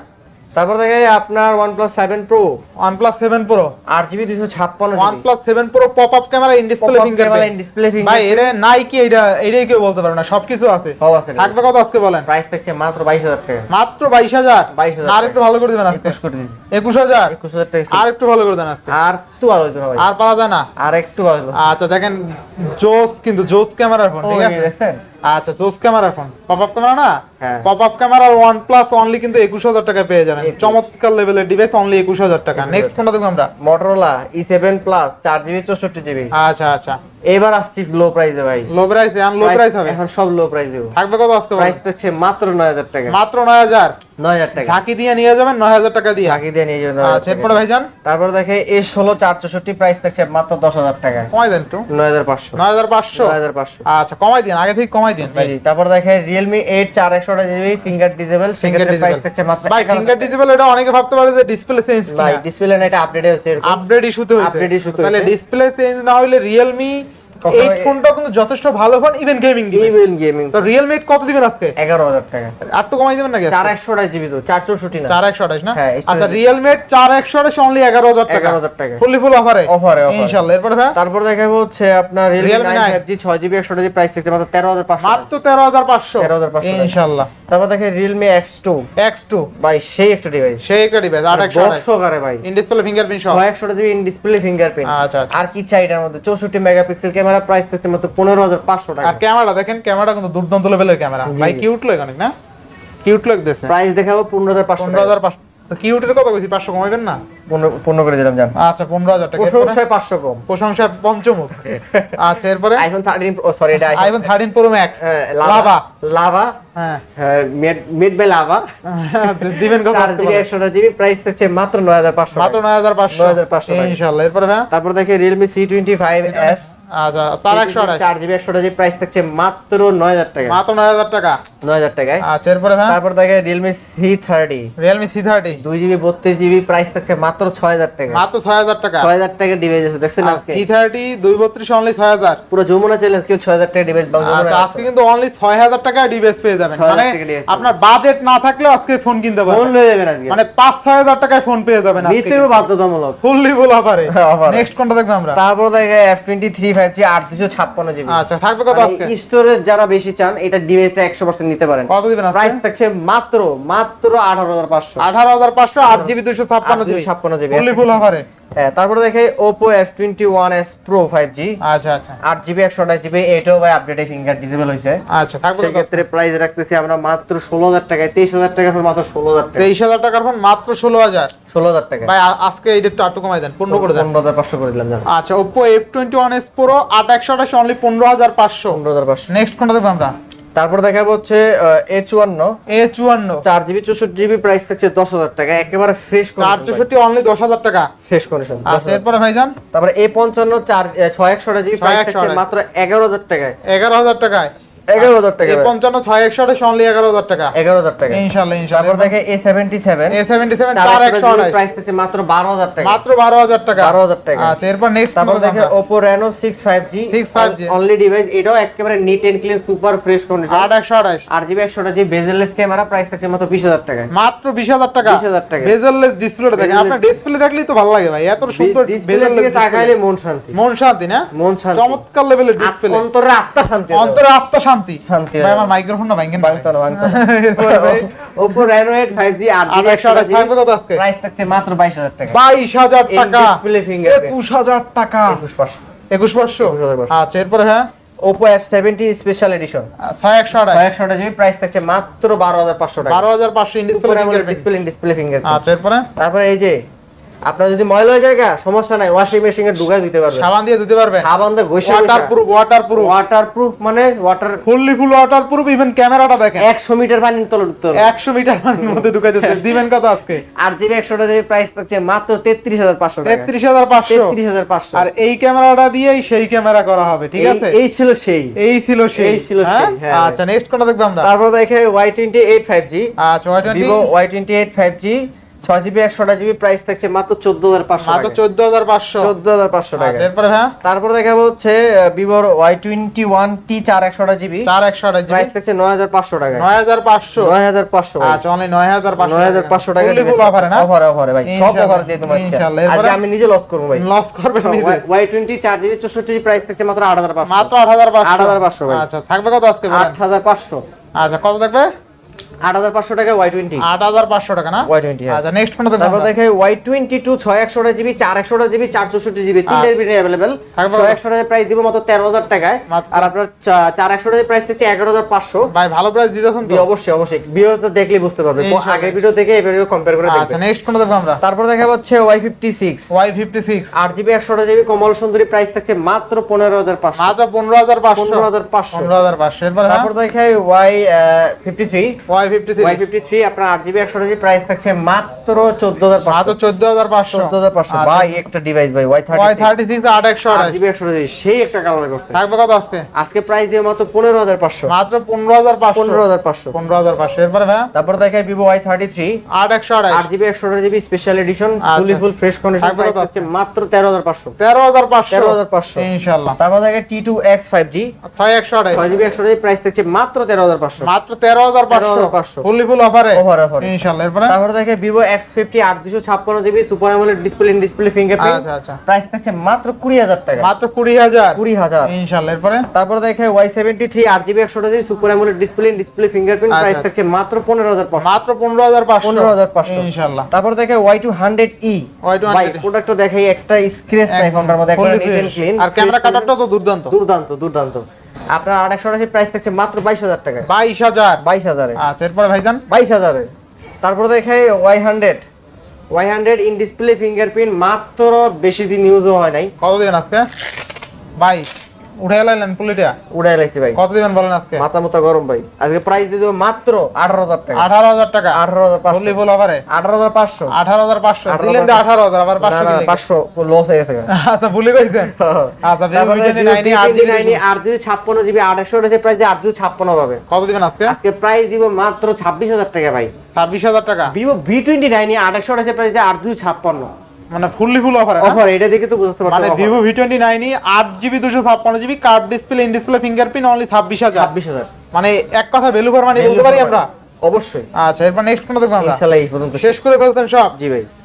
তারপর দেখে আপনার OnePlus seven pro OnePlus seven pro আট জিবি দুশো ছাপ্পান্ন OnePlus seven pro pop up camera in display finger display ভাই এর নাই কি এটা এটাই কেউ বলতে পারে না সবকিছু আছে। সব আছে থাকবে কত আজকে বলেন? প্রাইস থাকছে মাত্র বাইশ হাজার টাকা। মাত্র বাইশ হাজার? 22,000 আর একটু ভালো করে দিবেন আজকে। একুশ করে দিয়েছি। একুশ হাজার? একুশ হাজার টাকা আর একটু ভালো করে দেন আজকে। আর একটু হতো না ভাই। আর পাওয়া যায় না? আর একটু ভালো হতো। আচ্ছা দেখেন জোস কিন্তু জোস ক্যামেরার ফোন ঠিক আছে? দেখছেন? আচ্ছা জোস ক্যামেরার ফোন। পপ আপ ক্যামেরা না। পপ আপ ক্যামেরার ওয়ান প্লাস অনলি কিন্তু একুশ হাজার টাকায় পেয়ে যাবেন। চমৎকার লেভেলের ডিভাইস অনলি একুশ হাজার টাকা। নেক্সট কোনটা দেখব আমরা? মটোরোলা ই সেভেন প্লাস চার জিবি চৌষট্টি জিবি আচ্ছা আচ্ছা। এবার আসছি লো প্রাইসে ভাই। লো প্রাইস এখন লো প্রাইস হবে? এখন সব লো প্রাইসে থাকবে কত আজকে? প্রাইস মাত্র নয় হাজার টাকা। মাত্র নয় হাজার? নয় হাজার টাকা। ঝাঁকি দিয়ে নিয়ে যাবেন নয় হাজার টাকা দিয়ে। ঝাঁকি দিয়ে নিয়ে যাবেন আচ্ছা এরপরে ভাইজান? তারপর দেখে এ ষোলো চার চৌষট্টি প্রাইস থাকছে মাত্র দশ হাজার টাকা। কমাই দেন একটু। নয় হাজার পাঁচশো। নয় হাজার পাঁচশো? নয় হাজার পাঁচশো। আচ্ছা কমাই দিন আগে থেকে কমাই দিন ভাই। তারপর দেখে এইট চার একশো GB finger disable finger price থাকছে মাত্র ভাই ফিঙ্গার এটা অনেকে ভাবতে পারে যে ডিসপ্লে চেঞ্জ ভাই ডিসপ্লে না এটা আপডেট হয়েছে আপডেট ইস্যুতে হয়েছে। তাহলে ডিসপ্লে চেঞ্জ না হইলে রিয়েলমি এই ফোনটা কিন্তু যথেষ্ট ভালো phone even gaming even gaming তো রিয়েলমি কত দিবেন আজকে? এগারো হাজার টাকা। আর তো কমাই দিবেন নাকি চার একশো জিবি তো চার চৌষট্টি না। চার একশো আঠাশ না? হ্যাঁ, আচ্ছা রিয়েলমি চার একশো আঠাশ অনলি এগারো হাজার টাকা। এগারো হাজার টাকা। ফুললি ফুল অফারে Offer এ, offer এ। ভাই? তারপর দেখাবো হচ্ছে আপনার রিয়েলমি 9 ফাইভ জি ছয় জিবি একশো জিবি প্রাইস থাকছে মাত্র তেরো হাজার পাঁচশো। মাত্র তেরো হাজার পাঁচশো। 13,500 টাকা। ইনশাল্লাহ। তারপর দেখে Realme X two X two ভাই সেই একটা ডিভাইস সেই একটা ডিভাইস আট একশো আঠাশ ভাই। ইন ডিসপ্লে ফিঙ্গারপ্রিন্ট সহ। ছয় একশো জিবি ইন ডিসপ্লে ফিঙ্গারপ্রিন্ট আচ্ছা আচ্ছা। আর কি চাই এটার মধ্যে? চৌষট্টি মেগাপিক্সেল ক্যামেরা প্রাইস থাকছে মাত্র পনেরো হাজার পাঁচশো টাকা। আর ক্যামেরা দেখেন ক্যামেরা কিন্তু দুর্দান্ত লেভেলের ক্যামেরা। ভাই কিউট লাগে অনেক না? কিউট লাগতেছে প্রাইস দেখাবো পনেরো হাজার পাঁচশো পনেরো হাজার পাঁচশো। কিউটের কত কইছি? পাঁচশো কমাইবেন না? পূর্ণ করে দিলাম জান। আচ্ছা পনেরো হাজার টাকা। এরপরে? প্রশংসায় পাঁচশো কম। প্রশংসা পঞ্চমুখ। আচ্ছা এরপরে? আইফোন থার্টিন ও সরি এটা iPhone thirteen pro max Lava Lava mid by Lava দিবেন কত জিবি প্রাইস থাকছে মাত্র নয় হাজার পাঁচশো মাত্র নয় হাজার পাঁচশো। 9,500 টাকা। ইনশাল্লাহ এরপরে ভাই? তারপর দেখে ফাইভ এস আচ্ছা চার একশো আঠাশ চার জিবি একশো জিবি প্রাইস থাকছে মাত্র নয় হাজার টাকা। মাত্র নয় হাজার টাকা? নয় হাজার টাকায়। আচ্ছা এরপরে ভাই? তারপর দেখে সি থার্টি দুই জিবি বত্রিশ জিবি প্রাইস থাকছে মাত্র ছয় হাজার টাকা। মাত্র ছয় হাজার টাকা? ছয় হাজার টাকা ডিভাইস আছে দেখছেন আজকে? সি থার্টি দুই বত্রিশ অনলি ছয় হাজার। পুরো যমুনা চ্যালেঞ্জ কেউ ছয় হাজার টাকা ডিভাইস আচ্ছা আজকে কিন্তু অনলি ছয় হাজার টাকা ডিভাইস পেয়ে যাবেন। 6,000 মানে আপনার বাজেট না থাকলেও আজকে ফোন কিনতে ফোন পারবেন যাবেন আজকে। মানে টাকায় ফোন পেয়ে যাবেন নিতেও বাধ্যতামূলক। ফুললি ফুল অফারে নেক্সট কোনটা দেখব আমরা? তারপর দেখে F twenty three five G আট দুশো ছাপ্পান্ন জিবি আচ্ছা থাকবে কত আজকে? স্টোরেজ যারা বেশি চান এটা ডিভাইসটা একশো পার্সেন্ট নিতে পারেন। কত দিবেন প্রাইস থাকছে মাত্র মাত্র আঠারো হাজার পাঁচশো। আঠারো হাজার পাঁচশো আট জিবি দুইশো ছাপ্পান্ন GB 8GB GB. Fully full অফারে হ্যাঁ তারপর দেখে Oppo F twenty one S pro five G আচ্ছা আচ্ছা। আট জিবি একশো আঠাশ জিবি এটাও ভাই আপডেটে ফিঙ্গার ডিসেবল হয়েছে। আচ্ছা থাকবে আজকে? সেক্ষেত্রে প্রাইস রাখতেছি আমরা মাত্র ষোলো হাজার টাকায়। তেইশ হাজার টাকা মাত্র ষোলো হাজার টাকা। তেইশ হাজার টাকার ফোন মাত্র ষোলো হাজার। ষোলো হাজার টাকা। ভাই আজকে এই ডেটটা একটু কমাই দেন পনেরো করে দেন। পনেরো হাজার পাঁচশো করে দিলাম আচ্ছা Oppo F twenty one S pro আট একশো আঠাশ অনলি পনেরো হাজার পাঁচশো। পনেরো হাজার পাঁচশো। নেক্সট কোনটা দেখব আমরা। তারপর দেখাবো হচ্ছে এ চুয়ান্ন। এ চুয়ান্ন। চার জিবি চৌষট্টি জিবি প্রাইস থাকছে দশ হাজার টাকা একেবারে ফ্রেশ চার চৌষট্টি অনলি দশ হাজার টাকা। ফ্রেশ কন্ডিশন আচ্ছা এরপরে ভাইজান? তারপরে এ পঞ্চান্ন চার ছয় একশো জিবি প্রাইস থাকছে মাত্র এগারো হাজার টাকায়। এগারো হাজার টাকায়। এগারো হাজার টাকা পঞ্চান্ন ছয় একশো আঠাশ অনলি এগারো হাজার টাকা। এগারো হাজার টাকা। ইনশাল্লাহ তারপর দেখে A seventy seven A seventy seven চার চার একশো একশো আঠাশ। প্রাইস থাকছে মাত্র বারো হাজার টাকা। মাত্র বারো হাজার টাকা। বারো হাজার টাকা। আচ্ছা এরপর নেক্সট তারপর দেখে Oppo Reno six five G 65G only device এটাও একেবারে neat and clean super fresh condition আট একশো আঠাশ। আট জিবি একশোটা জিবি বেজেলেস ক্যামেরা প্রাইস থাকছে মাত্র বিশ হাজার টাকায় মাত্র বিশ হাজার টাকা। 20,000 টাকা। বেজেললেস ডিসপ্লেটা দেখেন। আপনার ডিসপ্লে দেখলেই তো ভালো লাগে ভাই। এত সুন্দর ডিসপ্লের দিকে তাকাইলে মন শান্তি। মন শান্তি না? মন শান্তি। চমৎকার লেভেলের ডিসপ্লে অন্তরে আত্মা শান্তি অন্তরে আত্মা শান্তি শান্তি। শান্তি। ভাই আমার মাইক্রোফোনটা ভাঙেন না বাংতো না বাংতো না। ভাই, Oppo Reno eight five G আট আট একশো থাকবে কত আজকে? প্রাইস থাকছে মাত্র বাইশ হাজার টাকা। বাইশ হাজার In টাকা। display fingerprint। একুশ হাজার টাকা। একুশ পাঁচশো। একুশ পাঁচশো? 21,500 আচ্ছা এরপরে হ্যাঁ? Oppo F seventy special edition ছয় একশো আঠাশ। ছয় একশোটা জিবি প্রাইস থাকছে মাত্র বারো হাজার পাঁচশো টাকা। বারো হাজার পাঁচশো ডিসপ্লে ডিসপ্লে ডিসপ্লে ফিঙ্গার আচ্ছা এরপরে? তারপরে এই যে আপনার যদি ময়লা হয়ে যায় সমস্যা নাই ওয়াশিং মেশিনে ঢুকাই দিতে পারবেন। সাবান দিয়ে দিতে পারবেন। সাবান দিয়ে ঘষে ওয়াটারপ্রুফ ওয়াটারপ্রুফ ওয়াটারপ্রুফ মানে water fully full waterproof even ক্যামেরাটা দেখেন। 100 মিটার পানি তলে ঢুকতে হবে। 100 মিটার পানির মধ্যে ঢুকাই দিতে দিবেন কত আজকে? আর দিবে 100 টা টাকা প্রাইস থাকছে মাত্র 33500 টাকা। 33500 33500 আর এই ক্যামেরাটা দিয়েই সেই ক্যামেরা করা হবে ঠিক আছে? এই ছিল সেই। এই ছিল সেই এই ছিল হ্যাঁ? সেই হ্যাঁ। আচ্ছা নেক্সট কোনটা দেখব আমরা? তারপর দেখে Y28 5G আচ্ছা Y28 Vivo Y28 5G ছয় জিবি একশোটা জিবি প্রাইস থাকছে মাত্র চোদ্দ হাজার পাঁচশো মাত্র চোদ্দ হাজার পাঁচশো। চোদ্দ হাজার পাঁচশো টাকা আচ্ছা এরপরে হ্যাঁ তারপর দেখাবো হচ্ছে ভিভোর ওয়াই টোয়েন্টি ওয়ান টি চার একশোটা জিবি। চার একশো আঠাশ প্রাইস থাকছে নয় হাজার পাঁচশো টাকা নয় হাজার পাঁচশো। নয় হাজার পাঁচশো আচ্ছা অনলি নয় হাজার পাঁচশো নয় হাজার পাঁচশো টাকা ফুল অফারে না? অফারে অফারে ভাই। সব অফার দিয়ে তোমার। আজকে। আমি নিজে লস করব ভাই। লস করবেন নিজে। ওয়াই টোয়েন্টি চার জিবি চৌষট্টি প্রাইস থাকছে মাত্র আট হাজার পাঁচশো। মাত্র আট হাজার পাঁচশো। 8,500 ভাই। আচ্ছা থাকবে কত আজকে? আট হাজার পাঁচশো। আচ্ছা কত থাকবে? আট হাজার পাঁচশো টাকা ওয়াই টোয়েন্টি আট হাজার পাঁচশো টাকা না? ওয়াই টোয়েন্টি আচ্ছা নেক্সট ফোনটা তারপর জিবি জিবি তিনটার আচ্ছা। প্রাইস দিব মাত্র তেরো হাজার টাকায়। আর আপনার চা- চার প্রাইস দিচ্ছে এগারো ভাই ভালো প্রাইস দিতেছেন তো? অবশ্যই অবশ্যই। ভিডিওস দেখলে বুঝতে পারবে। আগের ভিডিও দেখে এই কম্পেয়ার করে আচ্ছা নেক্সট ফোনটা দেখব আমরা। তারপর দেখা হচ্ছে Y fifty six Y fifty six আট জিবি একশো জিবি কমল সুন্দরী প্রাইস থাকছে মাত্র পনেরো হাজার মাত্র পাঁচশো। তারপর দেখাই fifty three Y fifty Y three fifty three আপনার আট জিবি একশো জিবি প্রাইস থাকছে মাত্র চোদ্দ মাত্র পাঁচশো চোদ্দ হাজার পাঁচশো চোদ্দ হাজার পাঁচশো আচ্ছা। ভাই একটা ডিভাইস ভাই Y Y thirty thirty six আট একশো আট আঠাশ জিবি একশো জিবি সেই একটা কালার করছে থাকবে কত আজকে আজকে প্রাইস দিয়ে মাত্র পনেরো হাজার পাঁচশো মাত্র পনেরো হাজার পাঁচশো পনেরো হাজার পাঁচশো পনেরো হাজার পাঁচশো এরপরে ভাই তারপর দেখাই আঠাশ আট জিবি একশো জিবি স্পেশাল এডিশন আচ্ছা। Fully full fresh condition price কত মাত্র তেরো হাজার পাঁচশো তেরো হাজার পাঁচশো তেরো হাজার পাঁচশো ইনশাল্লাহ তারপর দেখে T two X five G ছয় একশো জিবি একশো জিবি প্রাইস থাকছে মাত্র তেরো হাজার পাঁচশো মাত্র তেরো হাজার পাঁচশো। 13,500 ফুললি ফুল অফারে এরপরে? তারপর দেখে GB super AMOLED display in display fingerprint আচ্ছা আচ্ছা। প্রাইস থাকছে মাত্র কুড়ি টাকা। মাত্র কুড়ি হাজার? কুড়ি এরপরে? তারপর দেখে ওয়াই সেভেন্টি থ্রি আট জিবি একশো GB super AMOLED display in display fingerprint আচ্ছা, প্রাইস। থাকছে মাত্র মাত্র তারপর দেখে ওয়াই টু হান্ড্রেড ই Y200 ভাই প্রোডাক্টটা দেখাই একটা স্ক্র্যাচ নাই ফোনটার মধ্যে Fully নিট এন্ড ক্লিন আর ক্যামেরা কাটারটা তো দুর্দান্ত। দুর্দান্ত দুর্দান্ত। আপনার আড়াইশো আশি প্রাইস থাকছে মাত্র বাইশ হাজার টাকায়। বাইশ হাজার? বাইশ হাজারে। আচ্ছা এরপরে ভাইজান? বাইশ হাজারে। তারপরে দেখে Y hundred. Y hundred in display fingerprint মাত্র বেশি দিন ইউজও হয় নাই। কত দিন আজকে? বাইশ। পুলিটা। উড়াই লাইছি ভাই। কত দিবেন বলেন আজকে? মাথা মতো গরম ভাই। আজকে প্রাইস দিয়ে দেবো মাত্র আঠারো হাজার টাকা। আঠারো হাজার টাকা? আঠারো হাজার পাঁচশো। ফুললি ফুল অফারে আঠারো হাজার পাঁচশো। আঠারো হাজার পাঁচশো। 18,500 দিলেন আঠারো হাজার আবার না, পাঁচশো না, দিলেন। পাঁচশো। লস হয়ে গেছে আচ্ছা ভুলে গেছেন আচ্ছা ভিভো তারপরে ভিভো নাইনি আট Vivo জিবি V29 আট ছাপ্পান্ন জিবি আড়াইশো রয়েছে প্রাইস আট দুই ছাপ্পান্ন পাবে। কত দিবেন আজকে? আজকে প্রাইস দিব মাত্র ছাব্বিশ হাজার টাকা ভাই। ছাব্বিশ হাজার টাকা? ভিভো ভি টোয়েন্টি নাইন আড়াইশো রয়েছে প্রাইস দিয়ে আট দুই ছাপ্পান্ন। মানে ফুললি ফুল অফার অফার এটা দেখে তো বুঝতে মানে টোয়েন্টি নাইনই আট জিবি দুশো ছাপ্পান্ন GB curve display in display fingerprint only ছাব্বিশ হাজার। ছাব্বিশ হাজার। মানে এক কথা ভ্যালু ফর মানি বলতে পারি আমরা? অবশ্যই। আচ্ছা এরপর নেক্সট কোন দেখব আমরা? ইনশাআল্লাহ এই পর্যন্ত শেষ করে ফেলছেন সব। জি ভাই।